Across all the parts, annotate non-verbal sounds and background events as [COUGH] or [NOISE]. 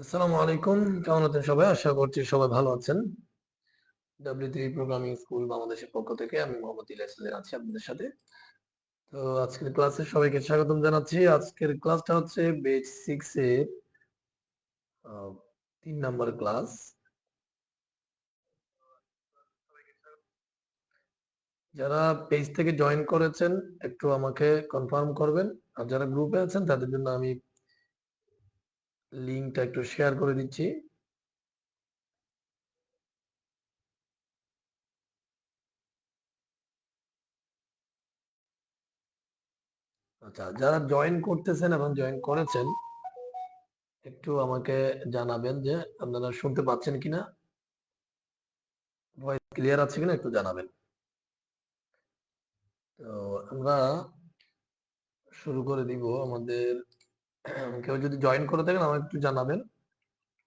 আসসালামু আলাইকুম। কেমন আছেন সবাই? আশা করছি সবাই ভালো আছেন। ডাব্লিউ থ্রি প্রোগ্রামিং স্কুল বাংলাদেশের পক্ষ থেকে আমি মোহাম্মদ ইলিয়াসুদ্দিন আছি আপনাদের সাথে। তো আজকের ক্লাসে সবাইকে স্বাগতম জানাচ্ছি। আজকের ক্লাসটা হচ্ছে বেজ সিক্স আহ, তিন নম্বর ক্লাস। যারা পেজ থেকে জয়েন করেছেন একটু আমাকে কনফার্ম করবেন। আর যারা গ্রুপে আছেন তাদের জন্য আমি লিঙ্কটা একটু শেয়ার করে দিচ্ছি। আচ্ছা যারা জয়েন করতেছেন এবং জয়েন করেছেন, একটু আমাকে জানাবেন যে আপনারা শুনতে পাচ্ছেন কিনা? ভয়েস ক্লিয়ার আছে কিনা একটু জানাবেন। তো আমরা শুরু করে দিব আমাদের [CLEARS THROAT] কেউ যদি জয়েন করে থাকেন, আমাকে একটু জানাবেন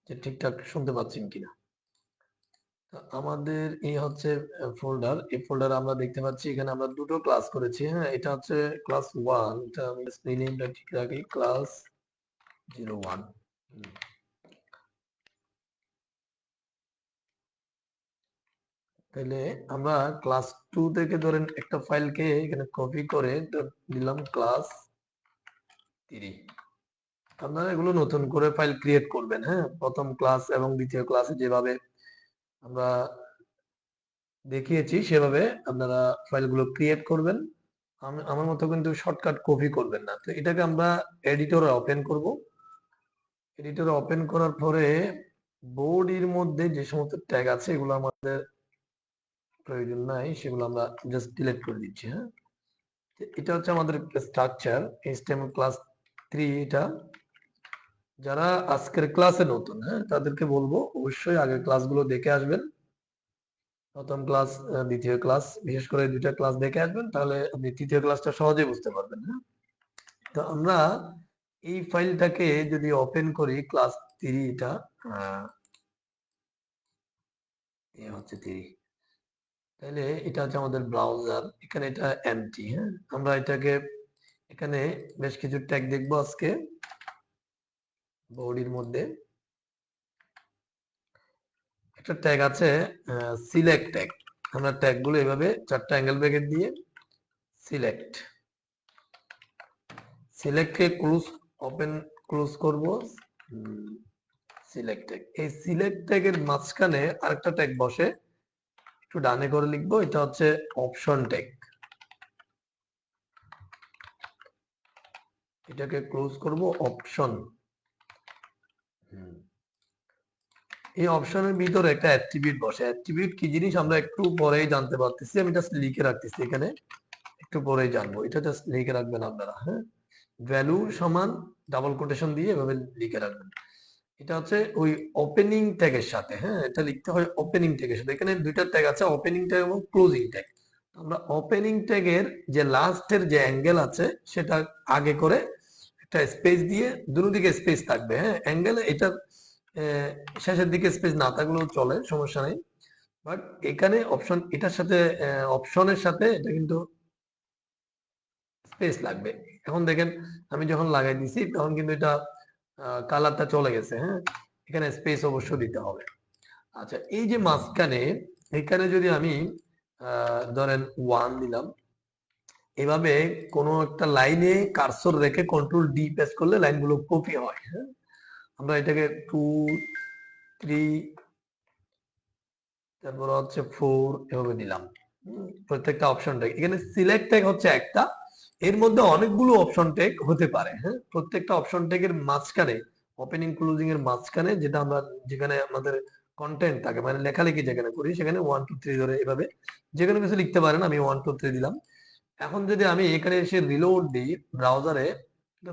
যে ঠিকঠাক শুনতে পাচ্ছেন কিনা। আমাদের এই হচ্ছে ফোল্ডার এই ফোল্ডার আমরা দেখতে পাচ্ছি, এখানে আমরা দুটো ক্লাস করেছি হ্যাঁ? এটা হচ্ছে ক্লাস ওয়ান এটা আমি নেমটা ঠিক রাখি। ক্লাস জিরো ওয়ান তাহলে আমরা ক্লাস টু থেকে ধরেন একটা ফাইলকে এখানে কপি করে দিলাম ক্লাস থ্রি আপনারা এগুলো নতুন করে ফাইল ক্রিয়েট করবেন হ্যাঁ? প্রথম ক্লাস এবং দ্বিতীয় ক্লাসে যেভাবে আমরা দেখিয়েছি, সেভাবে আপনারা ফাইলগুলো ক্রিয়েট করবেন। আমার মতো কিন্তু শর্টকাট কপি করবেন না। তো এটাকে আমরা এডিটরে ওপেন করব। এডিটরে ওপেন করার পরে বোর্ডের মধ্যে যে সমস্ত ট্যাগ আছে, এগুলো আমাদের প্রয়োজন নাই, সেগুলো আমরা জাস্ট ডিলিট করে দিচ্ছি হ্যাঁ? এটা হচ্ছে আমাদের স্ট্রাকচার এইচটিএমএল ক্লাস থ্রি এটা। যারা আজকের ক্লাসে নতুন হ্যাঁ তাদেরকে বলব অবশ্যই আগের ক্লাসগুলো দেখে আসবেন। প্রথম ক্লাস দ্বিতীয় ক্লাস বিশেষ করে দুইটা ক্লাস দেখে আসবেন তাহলে আপনি তৃতীয় ক্লাসটা সহজে বুঝতে পারবেন হ্যাঁ। তো আমরা এই ফাইলটাকে যদি ওপেন করি ক্লাস থ্রি এটা আহ, এ হচ্ছে থ্রি তাহলে এটা হচ্ছে আমাদের ব্রাউজার এখানে এটা এমটি হ্যাঁ। আমরা এটাকে এখানে বেশ কিছু ট্যাগ দেখব আজকে। বডির মধ্যে। একটা ট্যাগ আছে সিলেক্ট ট্যাগ আমরা ট্যাগগুলো এভাবে চারটা অ্যাঙ্গেল ব্র্যাকেট দিয়ে সিলেক্ট সিলেক্টকে ক্লোজ ওপেন ক্লোজ করব। সিলেক্ট ট্যাগ এই সিলেক্ট ট্যাগের মাঝখানে আরেকটা ট্যাগ বসে। একটু ডানে করে লিখব, এটা হচ্ছে অপশন ট্যাগ এটাকে ক্লোজ করব অপশন এই অপশনের ভিতরে একটা অ্যাট্রিবিউট বসে। অ্যাট্রিবিউট কি জিনিস আমরা একটু পরেই জানতে পারতেছি। আমি জাস্ট লিখে রাখতেছি এখানে। একটু পরেই জানব। এটা জাস্ট লিখে রাখবেন আপনারা হ্যাঁ? ভ্যালু সমান ডাবল কোটেশন দিয়ে এভাবে লিখে রাখবেন। এটা হচ্ছে ওই ওপেনিং ট্যাগের সাথে হ্যাঁ? এটা লিখতে হয় ওপেনিং ট্যাগের সাথে। এখানে দুইটা ট্যাগ আছে ওপেনিং ট্যাগ এবং ক্লোজিং ট্যাগ আমরা ওপেনিং ট্যাগের যে লাস্টের যে অ্যাঙ্গেল আছে, সেটা আগে করে একটা স্পেস দিয়ে দুটো দিকে স্পেস থাকবে হ্যাঁ? অ্যাঙ্গেল এটা শেষের দিকে স্পেস না থাকলেও চলে, সমস্যা নেই। বাট এখানে অপশন এটার সাথে অপশনের সাথে এটা কিন্তু স্পেস লাগবে। এখন দেখেন, আমি যখন লাগাই দিছি, তখন কিন্তু এটা কালারটা চলে গেছে হ্যাঁ? এখানে স্পেস অবশ্য দিতে হবে। আচ্ছা এই যে মাঝখানে, এখানে যদি আমি ধরেন ওয়ান দিলাম এভাবে কোনো একটা লাইনে কার্সর রেখে কন্ট্রোল ডি প্রেস করলে লাইনগুলো কপি হয় হ্যাঁ? আমরা এটাকে টু থ্রি তারপর হচ্ছে ফোর এভাবে দিলাম। প্রত্যেকটা অপশন ট্যাগ এখানে সিলেক্ট ট্যাগ হচ্ছে একটা। এর মধ্যে অনেকগুলো অপশন ট্যাগ হতে পারে হ্যাঁ? প্রত্যেকটা অপশন ট্যাগের মাঝখানে ওপেনিং ক্লোজিং এর মাঝখানে যেটা আমরা, যেখানে আমাদের কন্টেন্ট থাকে মানে লেখালেখি যেখানে করি, সেখানে ওয়ান টু থ্রি ধরে এভাবে। যে কোনো কিছু লিখতে পারেন, আমি ওয়ান টু থ্রি দিলাম। এখন যদি আমি এখানে এসে রিলোড দিই ব্রাউজারে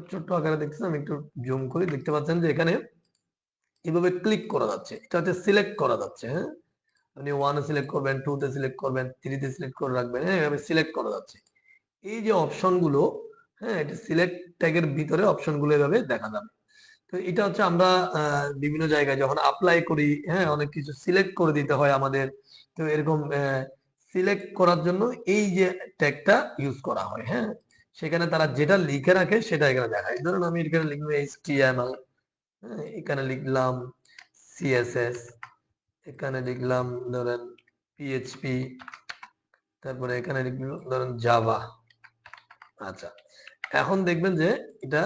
ছোট্ট আকারে দেখতেছেন আমি একটু জুম করি দেখতে পাচ্ছেন যে এখানে এভাবে ক্লিক করা যাচ্ছে। এটা হচ্ছে সিলেক্ট করা যাচ্ছে হ্যাঁ? আপনি ওয়ানে সিলেক্ট করবেন টু তে সিলেক্ট করবেন থ্রিতে সিলেক্ট করে রাখবেন হ্যাঁ? এভাবে সিলেক্ট করা যাচ্ছে। এই যে অপশনগুলো হ্যাঁ? এটা সিলেক্ট ট্যাগের ভিতরে অপশনগুলো এভাবে দেখা যাবে। তো এটা হচ্ছে আমরা আহ, বিভিন্ন জায়গায় যখন অ্যাপ্লাই করি হ্যাঁ? অনেক কিছু সিলেক্ট করে দিতে হয় আমাদের। তো এরকম সিলেক্ট করার জন্য এই যে ট্যাগটা ইউজ করা হয় হ্যাঁ? সেখানে তারা যেটা লিখে রাখে সেটা এখানে দেখায়। ধরুন আমি এখানে লিখব এইচটিএমএল হ্যাঁ? এখানে লিখলাম সিএসএস এখানে লিখলাম ধরেন পিএইচপি তারপরে এখানে লিখলাম ধরেন জাভা আচ্ছা এখন দেখবেন যে এটা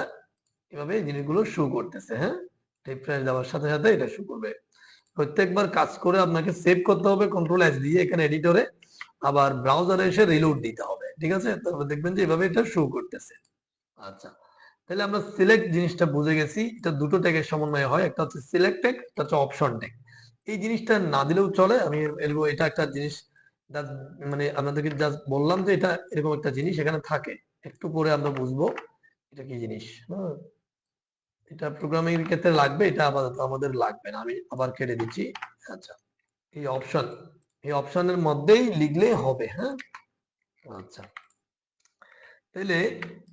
এভাবে জিনিসগুলো শু করতেছে হ্যাঁ? রিফ্রেশ দেওয়ার সাথে সাথে এটা শো করবে। প্রত্যেকবার কাজ করে আপনাকে সেভ করতে হবে কন্ট্রোল এস দিয়ে এখানে এডিটরে আবার ব্রাউজারে এসে রিলোড দিতে হবে, ঠিক আছে? তারপর দেখবেন যে এভাবে এটা শো করতেছে। আচ্ছা তাহলে আমরা সিলেক্ট জিনিসটা বুঝে গেছি। এটা দুটো ট্যাগের সমন্বয় হয়, একটা হচ্ছে সিলেক্ট ট্যাগ একটা হচ্ছে অপশন ট্যাগ এই জিনিসটা না দিলেও চলে। আমি এরকম এটা একটা জিনিস মানে আপনাদেরকে জাস্ট বললাম যে এটা এরকম একটা জিনিস এখানে থাকে। একটু পরে আমরা বুঝব এটা কি জিনিস। হ্যাঁ এটা প্রোগ্রামিং এর ক্ষেত্রে লাগবে, এটা আপাতত আমাদের লাগবে না। আমি আবার কেটে দিচ্ছি। আচ্ছা এই অপশন এই অপশনের মধ্যেই লিখলেই হবে হ্যাঁ? আচ্ছা। তাহলে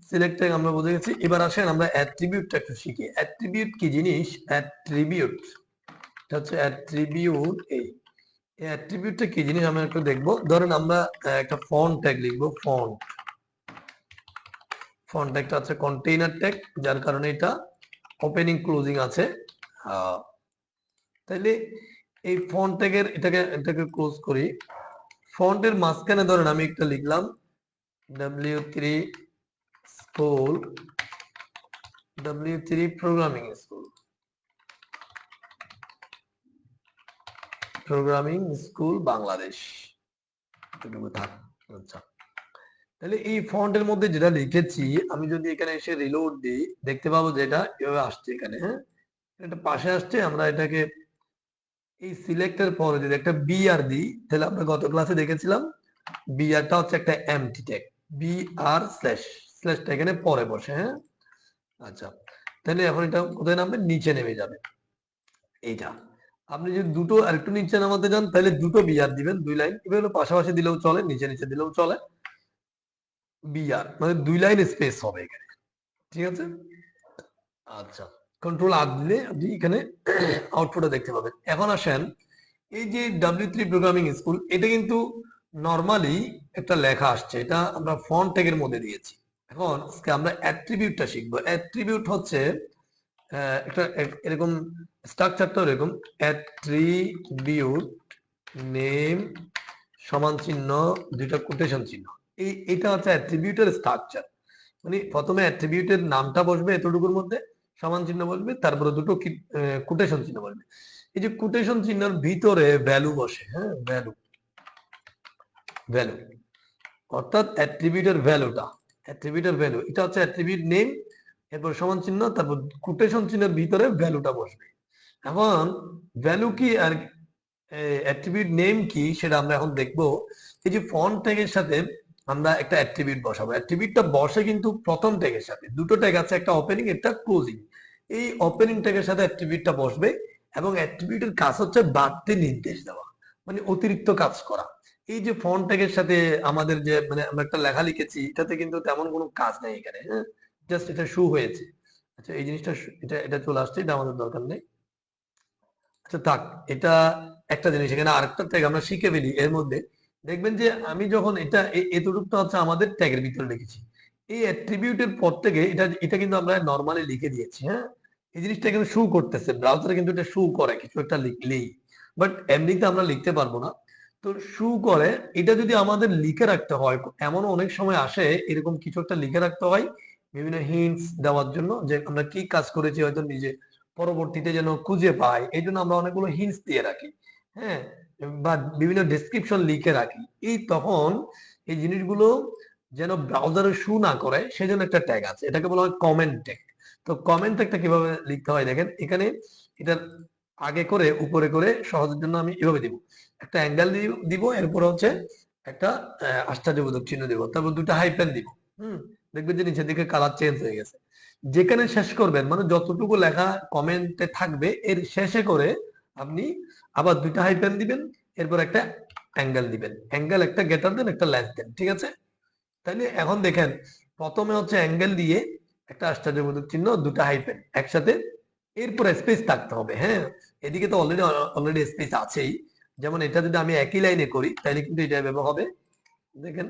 সিলেক্ট আমরা বুঝে গেছি। এবার আসেন আমরা অ্যাট্রিবিউটটা একটু শিখি। অ্যাট্রিবিউট কি জিনিস? অ্যাট্রিবিউট হচ্ছে অ্যাট্রিবিউট এই অ্যাট্রিবিউটটা কি জিনিস? আমরা একটু দেখব। ধরেন আমরা একটা ফন্ট ট্যাগ লিখব ফন্ট ফন্ট ট্যাগটা আছে কন্টেইনার ট্যাগ যার কারণে এটা ওপেনিং ক্লোজিং আছে। তাইলে এই ফন্ট এটাকে এটাকে ক্লোজ করি। ফন্টের মাঝখানে ধরেন আমি একটা লিখলাম W three school W three programming school programming school Bangladesh আচ্ছা। তাহলে এই ফন্টের মধ্যে যেটা লিখেছি, আমি যদি এখানে এসে রিলোড দিই, দেখতে পাবো যেটা এভাবে আসছে এখানে হ্যাঁ? এটা পাশে আসছে, আমরা এটাকে এই সিলেক্টের পরে যদি একটা বি আর দিই তাহলে আমরা গত ক্লাসে দেখেছিলাম বি আরটা হচ্ছে একটা empty tag B R slash স্ল্যাশটা এখানে পরে বসে হ্যাঁ? আচ্ছা তাহলে এখন এটা কোথায় নামবে? নিচে নেমে যাবে। এইটা, আপনি যদি দুটো আর একটু নিচে নামাতে যান, তাহলে দুটো বিআর দিবেন, দুই লাইন এভাবে পাশাপাশি দিলেও চলে, নিচে নিচে দিলেও চলে। বিআর মানে দুই লাইন স্পেস হবে এখানে, ঠিক আছে? আচ্ছা কন্ট্রোল আর দিলে আপনি এখানে [COUGHS] আউটপুটে দেখতে পাবেন। এখন আসেন, এই যে ডাব্লিউ থ্রি প্রোগ্রামিং স্কুল এটা কিন্তু নর্মালি একটা লেখা আসছে, এটা আমরা ফন্ট ট্যাগের মধ্যে দিয়েছি। এখন আজকে আমরা অ্যাট্রিবিউটটা শিখব। অ্যাট্রিবিউট হচ্ছে একটা এক- এরকম স্ট্রাকচারটা এরকম অ্যাট্রিবিউট নেম সমান চিহ্ন, দুইটা কোটেশন চিহ্ন। এই, এটা হচ্ছে অ্যাট্রিবিউটের স্ট্রাকচার মানে প্রথমে অ্যাট্রিবিউটের নামটা বসবে এতটুকুর মধ্যে সমান চিহ্ন বসবে তারপরে দুটো কোটেশন চিহ্ন বসবে এই যে কোটেশন চিহ্নের ভিতরে ভ্যালু বসে হ্যাঁ ভ্যালু ভ্যালু অর্থাৎ অ্যাট্রিবিউটের ভ্যালুটা অ্যাট্রিবিউটের ভ্যালু এটা হচ্ছে অ্যাট্রিবিউট নেম এরপর সমান চিহ্ন, তারপর কোটেশন চিহ্নের ভিতরে ভ্যালুটা বসবে। এখন ভ্যালু কি আর অ্যাট্রিবিউট নেম কি, সেটা আমরা এখন দেখব। এই যে ফন্ট ট্যাগের সাথে আমরা একটা অ্যাট্রিবিউট বসাবো। অ্যাট্রিবিউটটা বসে কিন্তু প্রথম ট্যাগের সাথে। দুটো ট্যাগ আছে, একটা ওপেনিং একটা ক্লোজিং এই ওপেনিং ট্যাগের সাথে অ্যাট্রিবিউটটা বসবে এবং অ্যাট্রিবিউটের কাজ হচ্ছে বাড়তি নির্দেশ দেওয়া মানে অতিরিক্ত কাজ করা। এই যে ফন্ট ট্যাগের সাথে আমাদের যে মানে আমরা একটা লেখা লিখেছি, এটাতে কিন্তু তেমন কোনো কাজ নেই এখানে হ্যাঁ? জাস্ট এটা শু হয়েছে। আচ্ছা এই জিনিসটা এটা এটা চলে আসছে, এটা আমাদের দরকার নেই। আচ্ছা থাক, এটা একটা জিনিস। এখানে আরেকটা ট্যাগ আমরা শিখে ফেলি এর মধ্যে। দেখবেন যে আমি যখন এটা এতটুকুটা হচ্ছে আমাদের ট্যাগের ভিতরে লিখেছি এই অ্যাট্রিবিউটের পর থেকে এটা এটা কিন্তু আমরা নর্মালি লিখে দিয়েছি হ্যাঁ? এই জিনিসটা কিন্তু শু করতেছে। ব্রাউজারে কিন্তু এটা শু করে, কিছু একটা লিখলেই। বাট এমনিতে আমরা লিখতে পারব না। তো শু করে, এটা যদি আমাদের লিখে রাখতে হয়, এমনও অনেক সময় আসে, এরকম কিছু একটা লিখে রাখতে হয়, বিভিন্ন হিন্টস দেওয়ার জন্য যে আমরা কি কাজ করেছি, হয়তো নিজে পরবর্তীতে যেন খুঁজে পাই, এই জন্য আমরা অনেকগুলো হিন্টস দিয়ে রাখি হ্যাঁ? বা বিভিন্ন ডেসক্রিপশন লিখে রাখি। এই তখন এই জিনিসগুলো যেন ব্রাউজারে শু না করে, সেজন্য একটা ট্যাগ আছে। এটাকে বলা হয় কমেন্ট ট্যাগ তো কমেন্ট ট্যাগটা কীভাবে লিখতে হয় দেখেন, এখানে এটার আগে করে, উপরে করে, সহজের জন্য আমি এভাবে দিব। একটা অ্যাঙ্গেল দিব, এরপর হচ্ছে একটা আশ্চর্যবোধক চিহ্ন দিব। তারপর দুটো হাইপেন দিব। হুম? দেখবেন যে নিচের দিকে কালার চেঞ্জ হয়ে গেছে। যেখানে শেষ করবেন মানে যতটুকু লেখা কমেন্টে থাকবে, এর শেষে করে আপনি আবার দুইটা হাইপেন দিবেন, এরপর একটা অ্যাঙ্গেল দিবেন। অ্যাঙ্গেল একটা গেটার দেন একটা লেস দেন ঠিক আছে? তাহলে এখন দেখেন, প্রথমে হচ্ছে অ্যাঙ্গেল দিয়ে একটা আশ্চর্যবোধক চিহ্ন দুটা হাইপেন একসাথে, এরপর স্পেস থাকতে হবে হ্যাঁ? এদিকে তো অলরেডি অলরেডি স্পেস আছেই। যেমন এটা যদি আমি একই লাইনে করি তাহলে কিন্তু এটা ব্যবহার হবে। দেখেন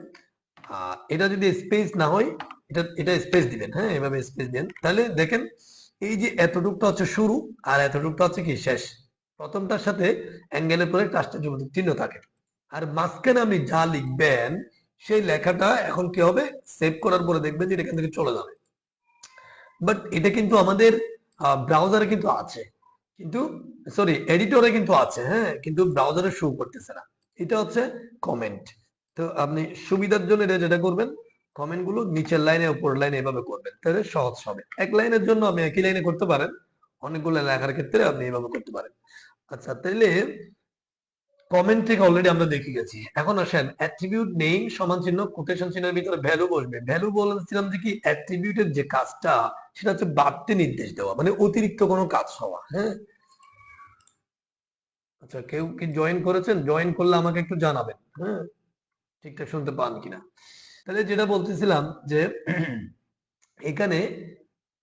এটা যদি স্পেস না হয়, এটা এটা স্পেস দিবেন হ্যাঁ? এভাবে স্পেস দেন তাহলে দেখেন, এই যে এতটুকটা হচ্ছে শুরু, আর এতটুকটা হচ্ছে কি শেষ। প্রথমটার সাথে অ্যাঙ্গেলের পরে একটা আশ্চর্যবোধক চিহ্ন থাকে। আর মাঝখানে আপনি যা লিখবেন, সেই লেখাটা এখন কি হবে? সেভ করার পরে দেখবেন যে এখান থেকে চলে যাবে। বাট এটা কিন্তু আমাদের ব্রাউজারে কিন্তু আছে। কিন্তু সরি এডিটরে কিন্তু আছে হ্যাঁ? কিন্তু ব্রাউজারে শো করতেছে না। এটা হচ্ছে কমেন্ট তো আপনি সুবিধার জন্য এটা যেটা করবেন কমেন্টগুলো নিচের লাইনে উপর লাইনে এভাবে করবেন। তাহলে সহজ হবে। এক লাইনের জন্য আপনি একই লাইনে করতে পারেন। অনেকগুলো লেখার ক্ষেত্রে আপনি এভাবে করতে পারেন। আচ্ছা তাহলে কমেন্ট থেকে অলরেডি আমরা দেখে গেছি। এখন আসেন অ্যাট্রিবিউট নেই সমান চিহ্ন কোটেশন চিহ্নের ভিতরে ভ্যালু বসবে। ভ্যালু বলেছিলাম যে কি? অ্যাট্রিবিউটের যে কাজটা, সেটা হচ্ছে বাড়তি নির্দেশ দেওয়া মানে অতিরিক্ত কোনো কাজ হওয়া হ্যাঁ? আচ্ছা কেউ কি জয়েন করেছেন? জয়েন করলে আমাকে একটু জানাবেন হ্যাঁ? ঠিকঠাক শুনতে পান কিনা? তাহলে যেটা বলতেছিলাম যে, এখানে,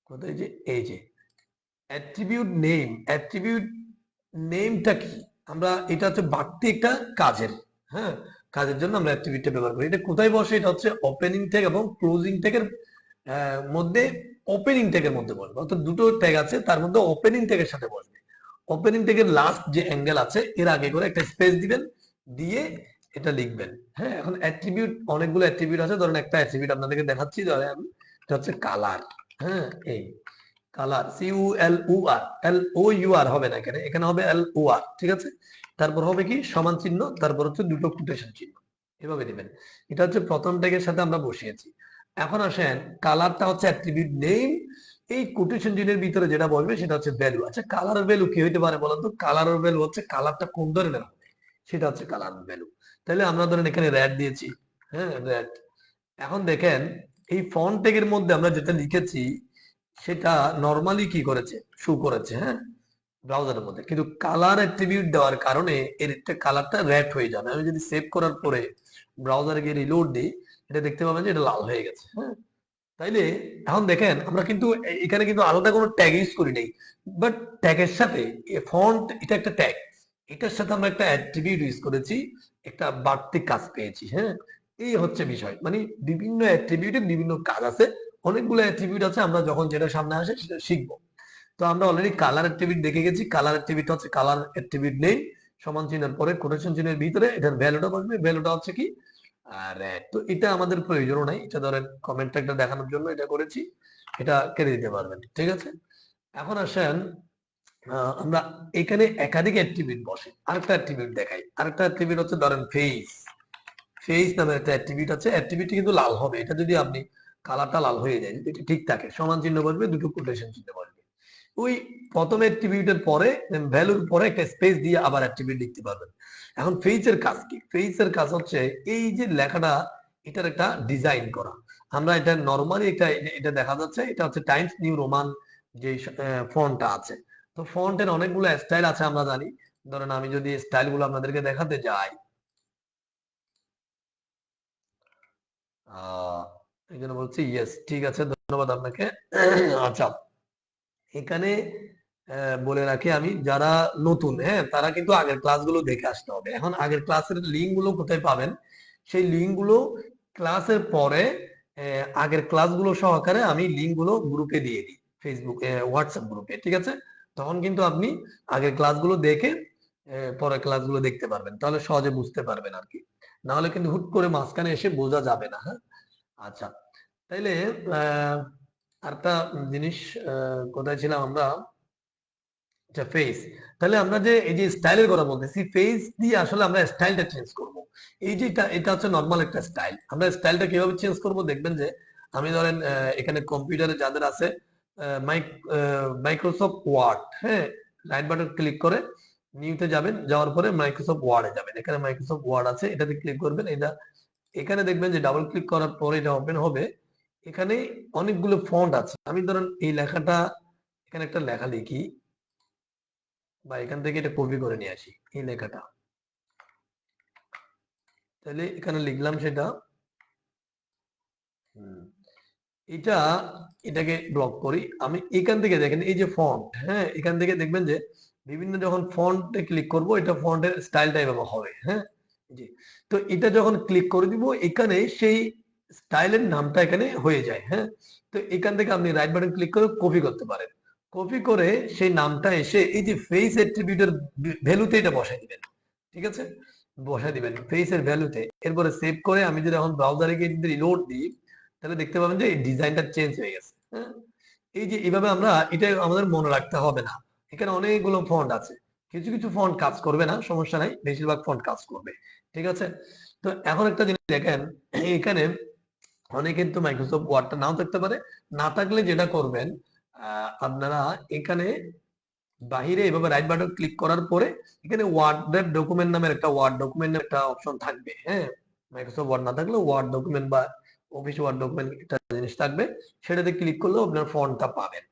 কোথায় যে, এই যে অ্যাট্রিবিউট নেম অ্যাট্রিবিউট নেমটা কি? আমরা এটা হচ্ছে বাড়তি একটা কাজের হ্যাঁ? কাজের জন্য আমরা অ্যাক্টিভিটিটা ব্যবহার করি। এটা কোথায় বসে? এটা হচ্ছে ওপেনিং ট্যাগ এবং ক্লোজিং ট্যাগের মধ্যে ওপেনিং ট্যাগের মধ্যে বসবে। অর্থাৎ দুটো ট্যাগ আছে, তার মধ্যে ওপেনিং ট্যাগের সাথে বসবে। ওপেনিং ট্যাগের লাস্ট যে অ্যাঙ্গেল আছে, এর আগে করে একটা স্পেস দিবেন, দিয়ে এটা লিখবেন। হ্যাঁ এখন অ্যাট্রিবিউট অনেকগুলো অ্যাট্রিবিউট আছে। ধরেন একটা অ্যাট্রিবিউট আপনাদেরকে দেখাচ্ছি, ধরেন এটা হচ্ছে কালার হ্যাঁ এই। Colour C U L U R L O U R হবে না এখানে এখানে হবে এল ও আর ঠিক আছে? তারপর হবে কি? সমান চিহ্ন, তারপর হচ্ছে দুটো কোটেশন চিহ্ন, এভাবে দিবেন এটা হচ্ছে প্রথম ট্যাগের সাথে আমরা বসিয়েছি। এখন আসেন, কালারটা হচ্ছে অ্যাট্রিবিউট নেম এই কোটেশন চিহ্নের ভিতরে যেটা বলবে সেটা হচ্ছে ভ্যালু আচ্ছা কালারের ভ্যালু কি হইতে পারে বলতো কালারের ভ্যালু হচ্ছে কালারটা কোন ধরনের হবে? সেটা হচ্ছে কালার ভ্যালু তাহলে আমরা ধরেন এখানে র্যাড দিয়েছি হ্যাঁ র্যাড এখন দেখেন, এই ফন্ট ট্যাগের মধ্যে আমরা যেটা লিখেছি সেটা নর্মালি কি করেছে? শু করেছে হ্যাঁ? ব্রাউজারের মধ্যে। কিন্তু কালার অ্যাট্রিবিউট দেওয়ার কারণে এর কালারটা রেড হয়ে যাবে। আমি যদি সেভ করার পরে ব্রাউজারে গিয়ে রিলোড দিই, এটা দেখতে পাবেন যে এটা লাল হয়ে গেছে হ্যাঁ? তাইলে এখন দেখেন, আমরা কিন্তু এখানে কিন্তু আলাদা কোনো ট্যাগ ইউজ করি নাই। বাট ট্যাগের সাথে ফন্ট এটা একটা ট্যাগ এটার সাথে আমরা একটা অ্যাট্রিবিউট ইউজ করেছি, একটা বাড়তি কাজ পেয়েছি হ্যাঁ? এই হচ্ছে বিষয়। মানে বিভিন্ন অ্যাট্রিবিউটের বিভিন্ন কাজ আছে। অনেকগুলো অ্যাট্রিবিউট আছে, আমরা যখন যেটা সামনে আসে সেটা শিখব। তো আমরা অলরেডি কালার অ্যাট্রিবিউট দেখে গেছি কালার অ্যাট্রিবিউট হচ্ছে কালার অ্যাট্রিবিউট নেই, সমান চিহ্নের পরে কোটেশন চিহ্নের ভিতরে এটার ভ্যালুটা বসবে ভ্যালুটা হচ্ছে কি? রেড তো এটা আমাদের প্রয়োজনও নাই, এটা ধরেন কমেন্ট একটা দেখানোর জন্য এটা করেছি, এটা কেটে দিতে পারবেন, ঠিক আছে? এখন আসেন আমরা এখানে একাধিক অ্যাট্রিবিউট বসে, আরেকটা অ্যাট্রিবিউট দেখাই, আরেকটা অ্যাট্রিবিউট হচ্ছে ধরেন ফেস ফেস নামের একটা অ্যাট্রিবিউট আছে অ্যাট্রিবিউট কিন্তু লাল হবে, এটা যদি আপনি কালারটা লাল হয়ে যায়, যদি ঠিক থাকে। সমান চিহ্ন বসবে, দুটো কোটেশন চিহ্ন বসবে। ওই প্রথম অ্যাট্রিবিউটের পরে ভ্যালুর পরে একটা স্পেস দিয়ে আবার অ্যাট্রিবিউট লিখতে পারবেন। এখন ফেসের কাজ কি? ফেসের কাজ হচ্ছে, এই যে লেখাটা, এটার একটা ডিজাইন করা। আমরা এটা নর্মালি এটা এটা দেখা যাচ্ছে, এটা হচ্ছে টাইমস নিউ রোমান যে ফন্টটা আছে। তো ফন্টের অনেকগুলো স্টাইল আছে, আমরা জানি। ধরেন আমি যদি স্টাইলগুলো আপনাদেরকে দেখাতে যাই এখানে বলছি ইয়েস ঠিক আছে, ধন্যবাদ আপনাকে। আচ্ছা এখানে বলে রাখি আমি, যারা নতুন হ্যাঁ তারা কিন্তু আগের ক্লাসগুলো দেখে আসতে হবে। এখন আগের ক্লাসের লিঙ্কগুলো কোথায় পাবেন? সেই লিঙ্কগুলো ক্লাসের পরে আগের ক্লাসগুলো সহকারে আমি লিঙ্কগুলো গ্রুপে দিয়ে দিই ফেসবুক হোয়াটসঅ্যাপ গ্রুপে ঠিক আছে? তখন কিন্তু আপনি আগের ক্লাসগুলো দেখে পরে ক্লাসগুলো দেখতে পারবেন। তাহলে সহজে বুঝতে পারবেন আর কি। নাহলে কিন্তু হুট করে মাঝখানে এসে বোঝা যাবে না হ্যাঁ? আচ্ছা তাইলে আরেকটা জিনিস কোথায় ছিলাম আমরা? আচ্ছা ফেস তাহলে আমরা যে এই যে স্টাইলের কথা বলতেছি ফেস দিয়ে আসলে আমরা স্টাইলটা চেঞ্জ করব। এই যে এটা হচ্ছে নর্মাল একটা স্টাইল আমরা স্টাইলটা কীভাবে চেঞ্জ করব? দেখবেন যে, আমি ধরেন এখানে কম্পিউটারে যাদের আছে মাইক্রোসফট ওয়ার্ড হ্যাঁ? রাইট বাটন ক্লিক করে নিউতে যাবেন, যাওয়ার পরে মাইক্রোসফট ওয়ার্ডে যাবেন। এখানে মাইক্রোসফট ওয়ার্ড আছে, এটাতে ক্লিক করবেন এটা এখানে দেখবেন যে ডাবল ক্লিক করার পরে এটা ওপেন হবে। এখানে অনেকগুলো ফন্ট আছে। আমি ধরেন এই লেখাটা, এখানে একটা লেখা লিখি বা এখান থেকে এটা কপি করে নিয়ে আসি, এই লেখাটা। তাহলে এখানে লিখলাম সেটা। এটা, এটাকে ব্লক করি। আমি এখান থেকে দেখেন, এই যে ফন্ট হ্যাঁ এখান থেকে দেখবেন যে বিভিন্ন যখন ফন্টে ক্লিক করব, এটা ফন্টের স্টাইলটা এভাবে হবে হ্যাঁ। জি। তো এটা যখন ক্লিক করে দিব, এখানে সেই স্টাইলের নামটা এখানে হয়ে যায় হ্যাঁ? তো এখান থেকে আপনি রাইট বাটন ক্লিক করে কপি করতে পারেন। কপি করে সেই নামটা এসে এই যে ফেস অ্যাট্রিবিউটের ভ্যালুতে এটা বসাই দিবেন, ঠিক আছে? বসাই দিবেন ফেস এর ভ্যালুতে। এরপরে সেভ করে আমি যদি এখন ব্রাউজারে গিয়ে যদি রিলোড দিই, তাহলে দেখতে পাবেন যে এই ডিজাইনটা চেঞ্জ হয়ে গেছে হ্যাঁ? এই যে এইভাবে আমরা, এটা আমাদের মনে রাখতে হবে না। এখানে অনেকগুলো ফন্ট আছে। কিছু কিছু ফন্ট কাজ করবে না, সমস্যা নাই, বেশিরভাগ ফন্ট কাজ করবে, ঠিক আছে? তো এখন একটা জিনিস দেখেন এখানে অনেকে কিন্তু মাইক্রোসফট ওয়ার্ডটা নাও থাকতে পারে, না থাকলে যেটা করবেন আপনারা এখানে বাহিরে এভাবে রাইট বাটন ক্লিক করার পরে, এখানে ওয়ার্ড ডকুমেন্ট নামের একটা ওয়ার্ড ডকুমেন্ট একটা অপশন থাকবে হ্যাঁ? মাইক্রোসফট ওয়ার্ড না থাকলে ওয়ার্ড ডকুমেন্ট বা অফিস ওয়ার্ড ডকুমেন্ট একটা জিনিস থাকবে, সেটাতে ক্লিক করলেও আপনার ফন্টটা পাবেন।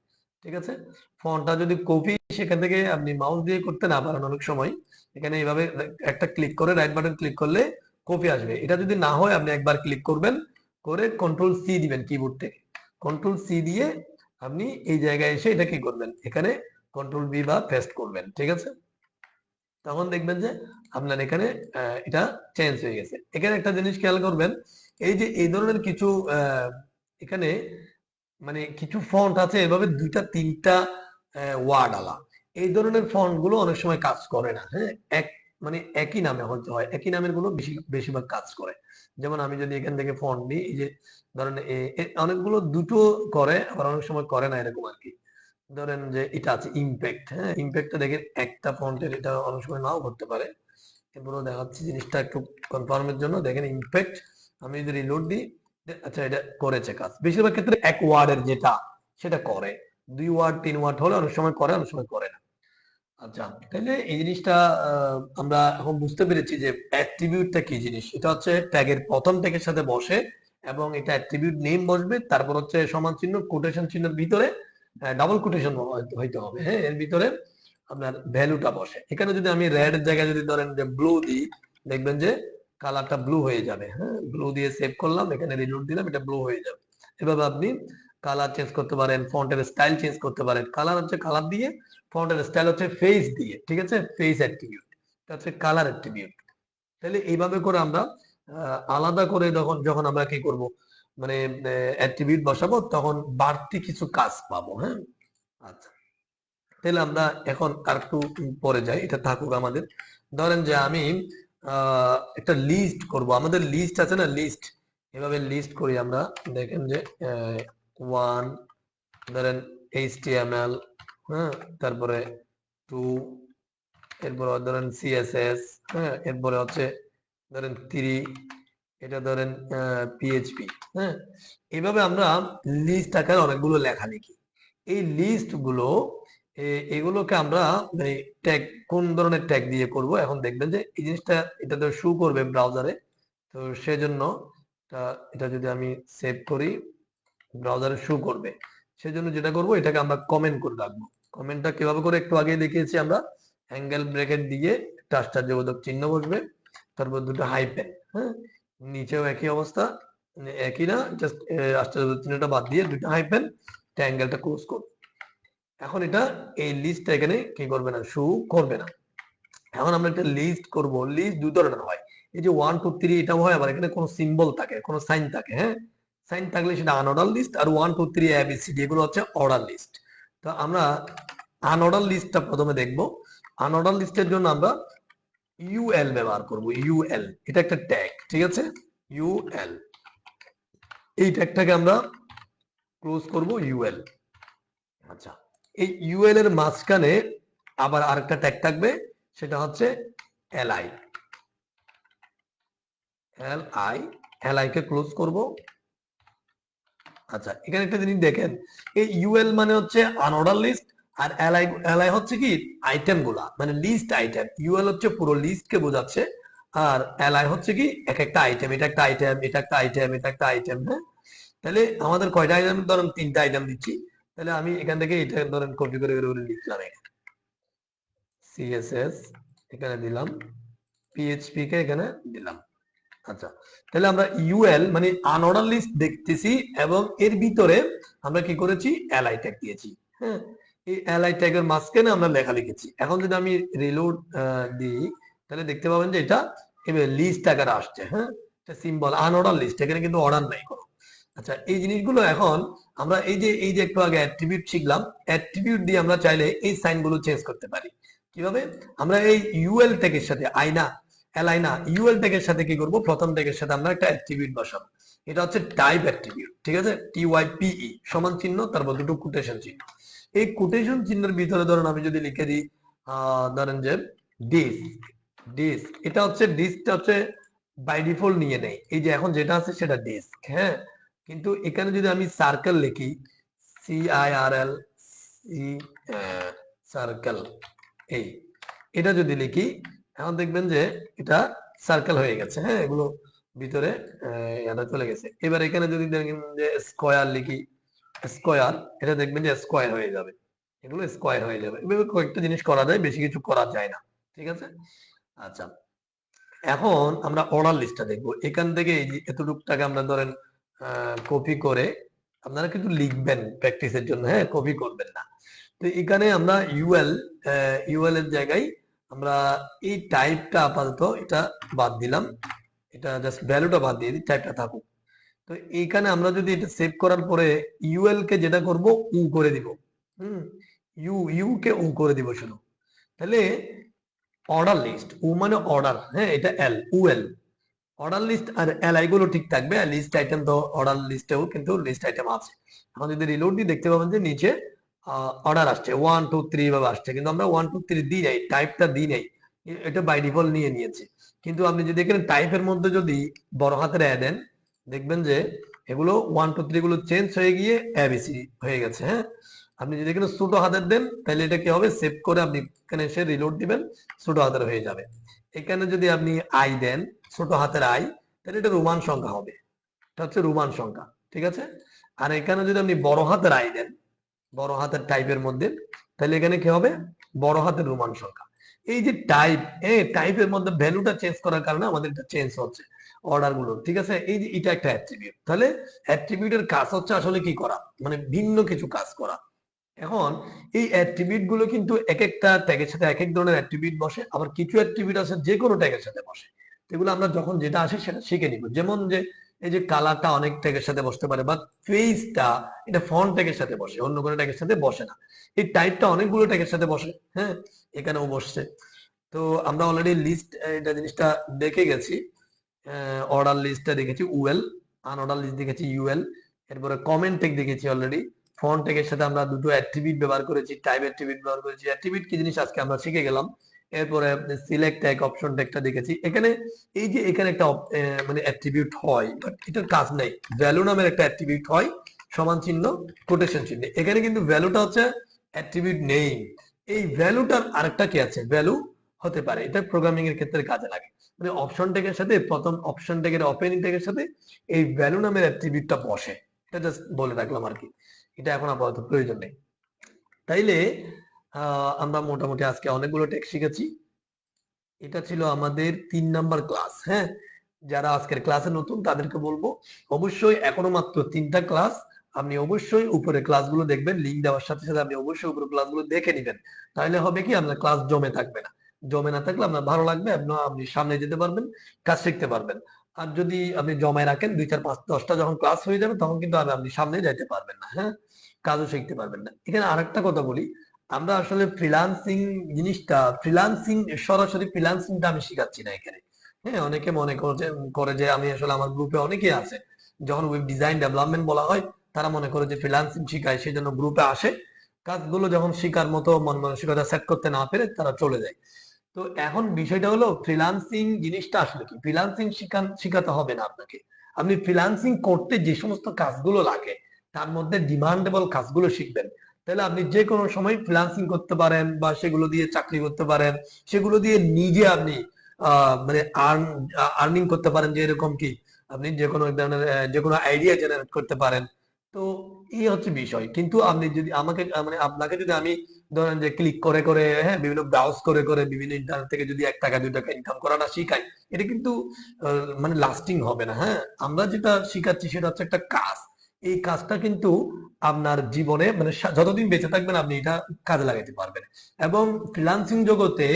ঠিক আছে? ফন্টটা যদি কপি সেখান থেকে আপনি মাউস দিয়ে করতে না পারেন অনেক সময়, এখানে এইভাবে একটা ক্লিক করে রাইট বাটন ক্লিক করলে কপি আসবে। এটা যদি না হয় আপনি একবার ক্লিক করবেন, করে কন্ট্রোল সি দিবেন কিবোর্ড থেকে। কন্ট্রোল সি দিয়ে আপনি এই জায়গায় এসে এটা কি করবেন? এখানে কন্ট্রোল বি বা পেস্ট করবেন, ঠিক আছে? তখন দেখবেন যে আপনার এখানে এটা চেঞ্জ হয়ে গেছে। এখানে একটা জিনিস খেয়াল করবেন, এই যে এই ধরনের কিছু এখানে মানে কিছু ফন্ট আছে, এভাবে দুইটা, তিনটা ওয়ার্ড আলা। এই ধরনের ফন্টগুলো অনেক সময় কাজ করে না হ্যাঁ? এক মানে একই নামে হয়তো হয়, একই নামেরগুলো বেশি, বেশিরভাগ কাজ করে। যেমন আমি যদি এখান থেকে ফন্ট নিই, এই যে ধরেন অনেকগুলো দুটো করে, আবার অনেক সময় করে না এরকম আর কি। ধরেন যে এটা আছে ইম্প্যাক্ট হ্যাঁ? ইমপ্যাক্টটা দেখেন একটা ফন্টের এটা অনেক সময় নাও করতে পারে। এরপরেও দেখাচ্ছি জিনিসটা একটু কনফার্মের জন্য। দেখেন ইমপ্যাক্ট আমি যদি রিলোড দিই আচ্ছা এটা করেছে কাজ। বেশিরভাগ ক্ষেত্রে এক ওয়ার্ডের যেটা, সেটা করে। দুই ওয়ার্ড, তিন ওয়ার্ড হলে অনেক সময় করে, অনেক সময় করে না। আচ্ছা তাহলে এই জিনিসটা আমরা এখন বুঝতে পেরেছি যে অ্যাট্রিবিউটটা কি জিনিস? এটা হচ্ছে ট্যাগের প্রথম ট্যাগের সাথে বসে এবং এটা অ্যাট্রিবিউট নেম বসবে, তারপর হচ্ছে সমান চিহ্ন কোটেশন চিহ্নের ভিতরে ডাবল কোটেশন হইতে হবে। হ্যাঁ এর ভিতরে আপনার ভ্যালুটা বসে। এখানে যদি আমি রেড জায়গায় যদি ধরেন যে ব্লু দিই, দেখবেন যে কালারটা ব্লু হয়ে যাবে হ্যাঁ? ব্লু দিয়ে সেভ করলাম, এখানে রিলোড দিলাম, এটা ব্লু হয়ে যাবে। এভাবে আপনি কালার চেঞ্জ করতে পারেন ফন্টের স্টাইল চেঞ্জ করতে পারেন। কালার হচ্ছে কালার দিয়ে ফন্টের স্টাইল হচ্ছে ফেস দিয়ে, ঠিক আছে? ফেস অ্যাট্রিবিউট এটা হচ্ছে কালার অ্যাট্রিবিউট তাহলে এইভাবে করে আমরা আলাদা করে যখন যখন আমরা কি করব মানে অ্যাট্রিবিউট বসাবো, তখন বাড়তি কিছু কাজ পাবো হ্যাঁ? আচ্ছা। তাহলে আমরা এখন আর একটু পরে যাই, এটা থাকুক আমাদের। ধরেন যে আমি একটা লিস্ট করব। আমাদের লিস্ট আছে না? লিস্ট এভাবে লিস্ট করি আমরা। দেখেন যে ওয়ান ধরেন এইচটিএমএল হ্যাঁ? তারপরে টু এরপরে ধরেন সিএসএস হ্যাঁ? এরপরে হচ্ছে ধরেন থ্রি এটা ধরেন পিএইচপি হ্যাঁ? এভাবে আমরা লিস্ট আকারে অনেকগুলো লেখা লিখি। এই লিস্টগুলো এ- এগুলোকে আমরা মানে ট্যাগ কোন ধরনের ট্যাগ দিয়ে করব? এখন দেখবেন যে এই জিনিসটা, এটা তো শু করবে ব্রাউজারে তো সেজন্য এটা- যদি আমি সেভ করি ব্রাউজারে শু করবে। সেজন্য যেটা করব, এটাকে আমরা কমেন্ট করে রাখব। কমেন্টটা কীভাবে করে একটু আগে দেখিয়েছি আমরা। অ্যাঙ্গেল ব্রেকেট দিয়ে একটা আশ্চর্যবোধক চিহ্ন বসবে, তারপর দুটো হাইপেন হ্যাঁ? নিচেও একই অবস্থা মানে একই না জাস্ট আশ্চর্যবোধক চিহ্নটা বাদ দিয়ে দুটো হাইপেন অ্যাঙ্গেলটা ক্লোজ করবে। এখন এটা এই লিস্টটা এখানে কি করবে না শু করবে না। এখন আমরা একটা লিস্ট করব লিস্ট দুই ধরনের হয়। এই যে ওয়ান টু থ্রি এটাও হয়, আবার এখানে কোনো সিম্বল থাকে, কোনো সাইন থাকে হ্যাঁ? সাইন থাকলে সেটা আনঅর্ডার লিস্ট আর ওয়ান টু থ্রি এবিসিডি এগুলো হচ্ছে অর্ডার লিস্ট তো আমরা আনঅর্ডার লিস্টটা প্রথমে দেখব। আনঅর্ডার লিস্টের জন্য আমরা ইউএল ব্যবহার করব ইউএল এটা একটা ট্যাগ ঠিক আছে? ইউএল এই ট্যাগটাকে আমরা ক্লোজ করব ইউএল আচ্ছা। এই ইউএল এর মাঝখানে আবার আরেকটা ট্যাগ থাকবে, সেটা হচ্ছে LI L I L I K close করব। আচ্ছা এখানে একটা জিনিস দেখেন, এই ইউএল মানে হচ্ছে আনঅর্ডার লিস্ট আর এলআই এলআই হচ্ছে কি আইটেমগুলা মানে লিস্ট আইটেম ইউএল হচ্ছে পুরো লিস্ট কে বোঝাচ্ছে, আর এলআই হচ্ছে কি, এক একটা আইটেম এটা একটা আইটেম এটা একটা আইটেম এটা একটা আইটেম হ্যাঁ? তাহলে আমাদের কয়টা আইটেম ধরুন তিনটা আইটেম দিচ্ছি। তাহলে আমি এখান থেকে এটা ধরেন কপি করে করে লিখলাম এখানে। সিএসএস এখানে দিলাম। পিএইচপি কে এখানে দিলাম। আচ্ছা তাহলে আমরা ইউএল মানে আনঅর্ডার লিস্ট দেখতেছি এবং এর ভিতরে আমরা কি করেছি? এলআই ট্যাগ দিয়েছি। হ্যাঁ এই এলআই ট্যাগের মাঝখানে আমরা লেখা লিখেছি। এখন যদি আমি রিলোড দিই, তাহলে দেখতে পাবেন যে এটা লিস্ট আকারে আসছে। হ্যাঁ এটা সিম্বল আনঅর্ডার লিস্ট এখানে কিন্তু অর্ডার নাই কোনো। আচ্ছা এই জিনিসগুলো এখন আমরা এই যে এই যে একটু আগে অ্যাট্রিবিউট শিখলাম অ্যাট্রিবিউট দিয়ে আমরা চাইলে এই সাইনগুলো চেঞ্জ করতে পারি। কীভাবে? আমরা এই ইউএল ট্যাগের সাথে আইনা এলাইনা ইউএল ট্যাগের সাথে কি করব? প্রথম ট্যাগের সাথে আমরা একটা অ্যাট্রিবিউট বসাবো। এটা হচ্ছে টাইপ অ্যাট্রিবিউট ঠিক আছে? টি ওয়াই পিই সমান চিহ্ন, তারপর দুটো কোটেশন চিহ্ন। এই কোটেশন চিহ্নের ভিতরে ধরুন আমি যদি লিখে দিই ধরেন যে ডিস ডিস্ক এটা হচ্ছে ডিস্কটা হচ্ছে বাই ডিফল্ট নিয়ে নেই। এই যে এখন যেটা আছে সেটা ডিস্ক হ্যাঁ? কিন্তু এখানে যদি আমি সার্কেল লিখি C I R L C circle এই এটা যদি লিখি, এখন দেখবেন যে এটা সার্কেল হয়ে গেছে হ্যাঁ এগুলো ভিতরে এটা চলে গেছে। এবার এখানে যদি দেখেন যে স্কোয়ার লিখি স্কোয়ার এটা দেখবেন যে স্কোয়ার হয়ে যাবে, এগুলো স্কোয়ার হয়ে যাবে। এভাবে কয়েকটা জিনিস করা যায়, বেশি কিছু করা যায় না, ঠিক আছে? আচ্ছা এখন আমরা অর্ডার লিস্টটা দেখব। এখান থেকে এই যে এতটুকটাকে আমরা ধরেন কপি করে আপনারা কিন্তু লিখবেন প্র্যাকটিসের জন্য হ্যাঁ কপি করবেন না। তো এখানে আমরা ইউএল ইউএল এর জায়গায় আমরা এই টাইপটা আপাতত এটা বাদ দিলাম। এটা জাস্ট ভ্যালুটা বাদ দিয়ে দিই টাইপটা থাকুক। তো এইখানে আমরা যদি এটা সেভ করার পরে ইউএল কে যেটা করব উ করে দিব। হুম ইউ ইউ কে উ করে দিব শুধু। তাহলে অর্ডার লিস্ট উ মানে অর্ডার হ্যাঁ এটা এল উএল অর্ডার লিস্ট আর এলআই গুলো ঠিক থাকবে। লিস্ট আইটেম তো অর্ডার লিস্টেও কিন্তু লিস্ট আইটেম আছে। এখন যদি রিলোড দিই, দেখতে পাবেন যে নিচে অর্ডার আসছে। ওয়ান টু থ্রি ভাবে আসছে। কিন্তু আমরা ওয়ান টু থ্রি দিই নাই টাইপটা দিই নাই। এটা বাই ডিফল্ট নিয়ে নিয়েছে। কিন্তু আপনি যদি এখানে টাইপের মধ্যে যদি বড় হাতের অ্যা দেন, দেখবেন যে এগুলো ওয়ান টু থ্রি গুলো চেঞ্জ হয়ে গিয়ে এবিসি হয়ে গেছে হ্যাঁ? আপনি যদি এখানে ছোট হাতের দেন, তাহলে এটা কি হবে? সেভ করে আপনি এখানে এসে রিলোড দিবেন, ছোট হাতের হয়ে যাবে। এখানে যদি আপনি আই দেন ছোট হাতের আই, তাহলে এটা রোমান সংখ্যা হবে। এটা হচ্ছে রোমান সংখ্যা, ঠিক আছে? আর এখানে যদি আপনি বড় হাতের আই দেন, বড় হাতের টাইপের মধ্যে, তাহলে এখানে কি হবে? বড় হাতের রোমান সংখ্যা। এই যে টাইপ এ টাইপের মধ্যে ভ্যালুটা চেঞ্জ করার কারণে আমাদের এটা চেঞ্জ হচ্ছে অর্ডারগুলো, ঠিক আছে? এই যে এটা একটা অ্যাট্রিবিউট তাহলে অ্যাট্রিবিউটের কাজ হচ্ছে আসলে কি করা? মানে ভিন্ন কিছু কাজ করা। এখন এই অ্যাট্রিবিউটগুলো কিন্তু এক একটা ট্যাগের সাথে এক এক ধরনের অ্যাট্রিবিউট বসে, আবার কিছু অ্যাট্রিবিউট আছে যে কোনো ট্যাগের সাথে বসে। এগুলো আমরা যখন যেটা আসে সেটা শিখে নিব। যেমন যে এই যে কালারটা অনেক ট্যাগের সাথে বসতে পারে বা ফেসটা এটা ফন্ট ট্যাগের সাথে বসে, অন্য কোনো ট্যাগের সাথে বসে না। এই টাইপটা অনেকগুলো ট্যাগের সাথে বসে হ্যাঁ? এখানেও বসছে। তো আমরা অলরেডি লিস্ট এটা জিনিসটা দেখে গেছি। অর্ডার লিস্টটা দেখেছি উএল আনঅর্ডার লিস্ট দেখেছি ইউএল এরপরে কমেন্ট ট্যাগ দেখেছি অলরেডি ফন্ট ট্যাগের সাথে আমরা দুটো অ্যাট্রিবিউট ব্যবহার করেছি টাইপ অ্যাট্রিবিউট ব্যবহার করেছি। অ্যাট্রিবিউট কি জিনিস? আজকে আমরা শিখে গেলাম। এরপরে সিলেক্ট এক অপশন ট্যাগটা দেখেছি। এখানে এই যে এখানে একটা মানে অ্যাট্রিবিউট হয় বাট এটার কাজ নেই। ভ্যালু নামের একটা অ্যাট্রিবিউট হয়, সমান চিহ্ন কোটেশন চিহ্ন। এখানে কিন্তু ভ্যালুটা হচ্ছে অ্যাট্রিবিউট নেই। এই ভ্যালুটার আরেকটা কি আছে? ভ্যালু হতে পারে। এটা প্রোগ্রামিং এর ক্ষেত্রে কাজে লাগে। মানে অপশন ট্যাগের সাথে, প্রথম অপশন ট্যাগের ওপেনিং ট্যাগের সাথে এই ভ্যালু নামের অ্যাট্রিবিউটটা বসে। এটা জাস্ট বলে রাখলাম আর কি। এটা এখন আপাতত প্রয়োজন নেই। তাইলে আমরা মোটামুটি আজকে অনেকগুলো ট্যাগ শিখেছি। এটা ছিল আমাদের তিন নাম্বার ক্লাস হ্যাঁ? যারা আজকের ক্লাসে নতুন তাদেরকে বলব, অবশ্যই এখনও মাত্র তিনটা ক্লাস আপনি অবশ্যই উপরে ক্লাসগুলো দেখবেন লিঙ্ক দেওয়ার সাথে সাথে আপনি অবশ্যই উপরে ক্লাসগুলো দেখে নেবেন। তাহলে হবে কি, আপনার ক্লাস জমে থাকবে না। জমে না থাকলে আপনার ভালো লাগবে, আপনি সামনে যেতে পারবেন, কাজ শিখতে পারবেন। আর যদি আপনি জমায় রাখেন, দুই, চার, পাঁচ, দশটা যখন ক্লাস হয়ে যাবে, তখন কিন্তু আর আপনি সামনে যাইতে পারবেন না হ্যাঁ? কাজও শিখতে পারবেন না। এখানে আরেকটা কথা বলি আমরা আসলে ফ্রিলান্সিং জিনিসটা ফ্রিলান্সিং সরাসরি ফ্রিলান্সিংটা আমি শিখাচ্ছি না এখানে। হ্যাঁ অনেকে মনে করে করে যে, আমি আসলে আমার গ্রুপে অনেকেই আছে। যখন ওয়েব ডিজাইন ডেভেলপমেন্ট বলা হয়, তারা মনে করে যে ফ্রিলান্সিং শিখায় সেই জন্য গ্রুপে আসে। কাজগুলো যখন শিকার মতো মন মানসিকতা সেট করতে না পেরে তারা চলে যায়। তো এখন বিষয়টা হলো ফ্রিলান্সিং জিনিসটা আসলে কি? ফ্রিলান্সিং শিখাতে হবে না আপনাকে। আপনি ফ্রিলান্সিং করতে যে সমস্ত কাজগুলো লাগে, তার মধ্যে ডিমান্ডেবল কাজগুলো শিখবেন। তাহলে আপনি যে কোনো সময় ফ্রিলান্সিং করতে পারেন বা সেগুলো দিয়ে চাকরি করতে পারেন, সেগুলো দিয়ে নিজে আপনি মানে আর্ন করতে পারেন যে এরকম কি, আপনি যে কোনো ধরনের যে কোনো আইডিয়া জেনারেট করতে পারেন। তো এই হচ্ছে বিষয়। কিন্তু আপনি যদি আমাকে মানে আপনাকে যদি আমি ধরেন যে ক্লিক করে করে হ্যাঁ বিভিন্ন ব্রাউজ করে করে বিভিন্ন ইন্টারনেট থেকে যদি এক টাকা, দুই টাকা ইনকাম করাটা শিখাই, এটা কিন্তু মানে লাস্টিং হবে না হ্যাঁ। আমরা যেটা শিখাচ্ছি সেটা হচ্ছে একটা কাজ। এই কাজটা কিন্তু আপনার জীবনে মানে যতদিন বেঁচে থাকবেন আপনি এটা কাজে লাগাতে পারবেন। এবং ফ্রিলান্সিং জগতে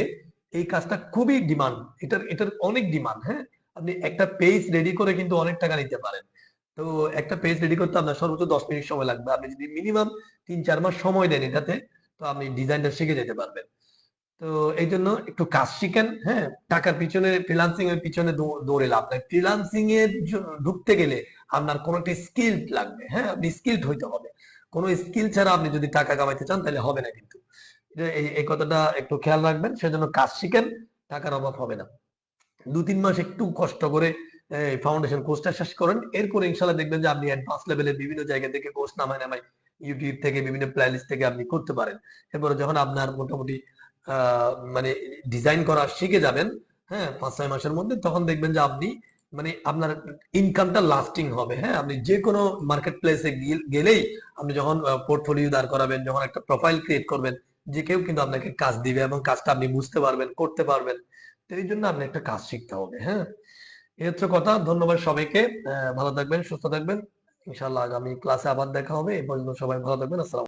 এই কাজটা খুবই ডিমান্ড এটার এটার অনেক ডিমান্ড হ্যাঁ? আপনি একটা পেজ রেডি করে কিন্তু অনেক টাকা নিতে পারেন। তো একটা পেজ রেডি করতে আপনার সর্বোচ্চ দশ মিনিট সময় লাগবে। আপনি যদি মিনিমাম তিন, চার মাস সময় দেন এটাতে, তো আপনি ডিজাইনটা শিখে যেতে পারবেন। তো এই জন্য একটু কাজ শিখেন হ্যাঁ? টাকার পিছনে ফ্রিলান্সিং এর পিছনে দৌড়ে লাভ নাই। ফ্রিলান্সিং এর ঢুকতে গেলে আপনার কোনো একটা স্কিল লাগবে হ্যাঁ? আপনি স্কিলড হইতে হবে। কোনো স্কিল ছাড়া আপনি যদি টাকা কামাইতে চান, তাহলে হবে না কিন্তু। এই কথাটা একটু খেয়াল রাখবেন, সেজন্য কাজ শিখেন, টাকার অভাব হবে না। দু তিন মাস একটু কষ্ট করে ফাউন্ডেশন কোর্সটা শেষ করেন। এরপরে ইনশাল্লাহ দেখবেন যে আপনি অ্যাডভান্স লেভেলের বিভিন্ন জায়গা থেকে কোর্স নামায় নামায় ইউটিউব থেকে, বিভিন্ন প্লেলিস্ট থেকে আপনি করতে পারেন। এরপরে যখন আপনার মোটামুটি মানে ডিজাইন করা শিখে যাবেন হ্যাঁ পাঁচ ছয় মাসের মধ্যে, তখন দেখবেন যে আপনি মানে আপনার ইনকামটা লাস্টিং হবে হ্যাঁ? আপনি যে কোনো মার্কেট প্লেসে গেলেই আপনি যখন পোর্টফোলিও দাঁড় করাবেন, যখন একটা প্রোফাইল ক্রিয়েট করবেন, যে কেউ কিন্তু আপনাকে কাজ দিবে এবং কাজটা আপনি বুঝতে পারবেন, করতে পারবেন এই জন্য আপনি একটা কাজ শিখতে হবে হ্যাঁ? এই হচ্ছে কথা, ধন্যবাদ সবাইকে ভালো থাকবেন, সুস্থ থাকবেন ইনশাল্লাহ আগামী ক্লাসে আবার দেখা হবে, এই পর্যন্ত সবাই ভালো থাকবেন, আসসালাম